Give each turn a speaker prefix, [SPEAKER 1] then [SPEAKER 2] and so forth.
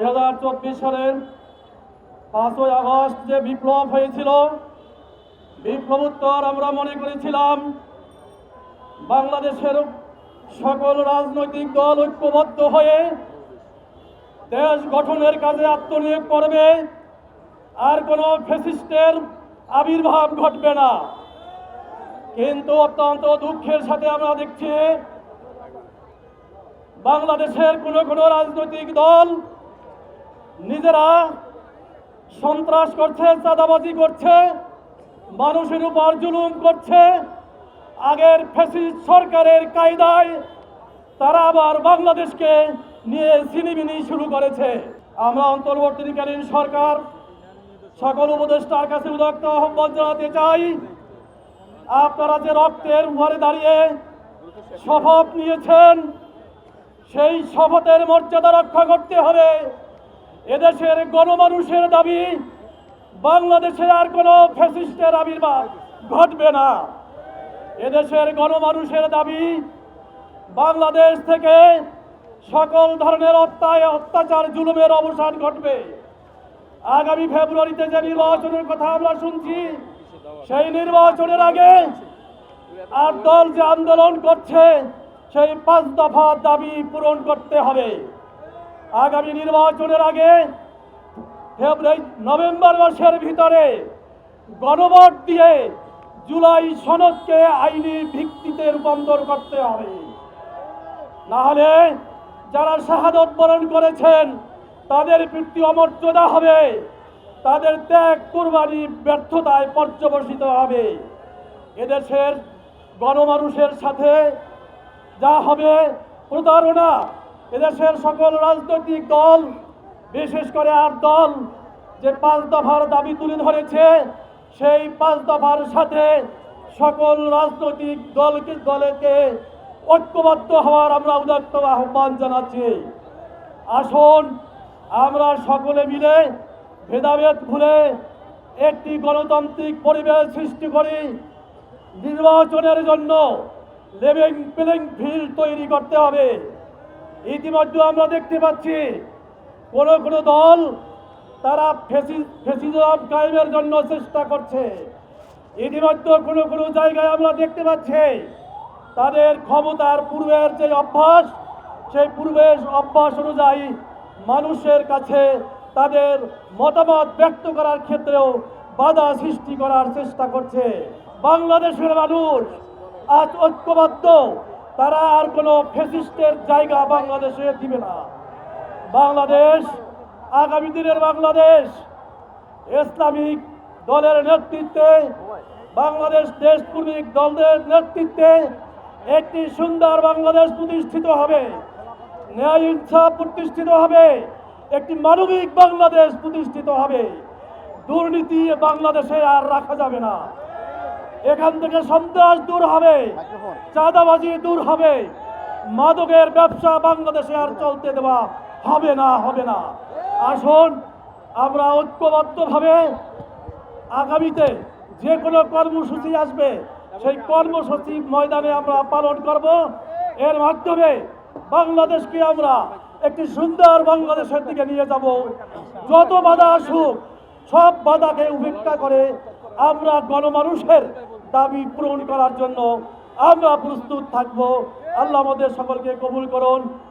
[SPEAKER 1] দুই হাজার চব্বিশ সালের পাঁচই আগস্ট যে বিপ্লব হয়েছিল বিপ্লবোত্তর আমরা মনে করেছিলাম, বাংলাদেশের সকল রাজনৈতিক দল ঐক্যবদ্ধ হয়ে দেশ গঠনের কাজে আত্মনিয়োগ করবে, আর কোনো ফেসিস্টের আবির্ভাব ঘটবে না। কিন্তু অত্যন্ত দুঃখের সাথে আমরা দেখছি, বাংলাদেশের কোনো কোনো রাজনৈতিক দল নিজেরা সন্ত্রাস করছে, চাঁদাবাজি করছে, মানুষের উপর জুলুম করছে। আগের ফ্যাসিস্ট সরকারের কায়দায় তারা আবার বাংলাদেশকে নিয়ে সিনিমিনি শুরু করেছে। আমরা অন্তর্বর্তীকালীন সরকার, সকল উপদেষ্টার কাছে উদাক্ত আহ্বান জানাতে চাই, আপনারা যে রক্তের উপরে দাঁড়িয়ে শপথ নিয়েছেন, সেই শপথের মর্যাদা রক্ষা করতে হবে। এদেশের গণমানুষের দাবি বাংলাদেশে আর কোনো ফ্যাসিস্টের আবির্ভাব ঘটবে না। এদেশের গণমানুষের দাবি, বাংলাদেশ থেকে সকল ধরনের অত্যায় অত্যাচার, জুলুমের অবসান ঘটবে। আগামী ফেব্রুয়ারিতে যে নির্বাচনের কথা আমরা শুনছি, সেই নির্বাচনের আগে আর দল যে আন্দোলন করছে, সেই পাঁচ দফা দাবি পূরণ করতে হবে। আগামী নির্বাচনের আগে ফেব্রুয়ারি, নভেম্বর মাসের ভিতরে গণভোট দিয়ে জুলাই সনদকে আইনি ভিত্তিতে রূপান্তর করতে হবে। নাহলে যারা শাহাদত বরণ করেছেন, তাদের মৃত্যু অমর্যাদা হবে, তাদের ত্যাগ কোরবানি ব্যর্থতায় পর্যবসিত হবে। এদেশের গণমানুষের সাথে যা হবে প্রতারণা এদেশের সকল রাজনৈতিক দল, বিশেষ করে আর দল, যে পাঁচ দফার দাবি তুলে ধরেছে, সেই পাঁচ দফার সাথে সকল রাজনৈতিক দলকে দলকে ঐক্যবদ্ধ হওয়ার আমরা উদাত্ত আহ্বান জানাচ্ছি। আসুন, আমরা সকলে মিলে ভেদাভেদ ভুলে একটি গণতান্ত্রিক পরিবেশ সৃষ্টি করি। নির্বাচনের জন্য লেভিং প্লেইং ফিল্ড তৈরি করতে হবে। ইতিমধ্যে আমরা দেখতে পাচ্ছি, কোন কোন দল তারা ফেসিজম কায়েমের জন্য চেষ্টা করছে। ইতিমধ্যে কোনো কোনো জায়গায় আমরা দেখতে পাচ্ছি, তাদের ক্ষমতার পূর্বের যে অভ্যাস, সেই পূর্বের অভ্যাস অনুযায়ী মানুষের কাছে তাদের মতামত ব্যক্ত করার ক্ষেত্রেও বাধা সৃষ্টি করার চেষ্টা করছে। বাংলাদেশের মানুষ আজ ঐক্যবদ্ধ তারা আর কোনো ফেসিস্টের জায়গা বাংলাদেশে দিবে না। বাংলাদেশ, আগামী দিনের বাংলাদেশ, ইসলামিক দলের নেতৃত্বে, বাংলাদেশ দেশপ্রেমিক দলের নেতৃত্বে একটি সুন্দর বাংলাদেশ প্রতিষ্ঠিত হবে। ন্যায় ইনসাফ প্রতিষ্ঠিত হবে। একটি মানবিক বাংলাদেশ প্রতিষ্ঠিত হবে। দুর্নীতি বাংলাদেশে আর রাখা যাবে না। এখান থেকে সন্ত্রাস দূর হবে চাঁদাবাজি দূর হবে মাদকের ব্যবসা বাংলাদেশে আর চলতে দেওয়া হবে না হবে না। আসুন আমরা ঐক্যবদ্ধভাবে আগামীতে যে কোনো কর্মসূচি আসবে সেই কর্মসূচি ময়দানে আমরা পালন করব। এর মাধ্যমে বাংলাদেশকে আমরা একটি সুন্দর বাংলাদেশের দিকে নিয়ে যাব। যত বাধা আসুক সব বাধাকে উপেক্ষা করে আমরা গণমানুষের দাবি পূরণ করার জন্য আমরা প্রস্তুত থাকব। আল্লাহ আমাদের সকলকে কবুল করুন।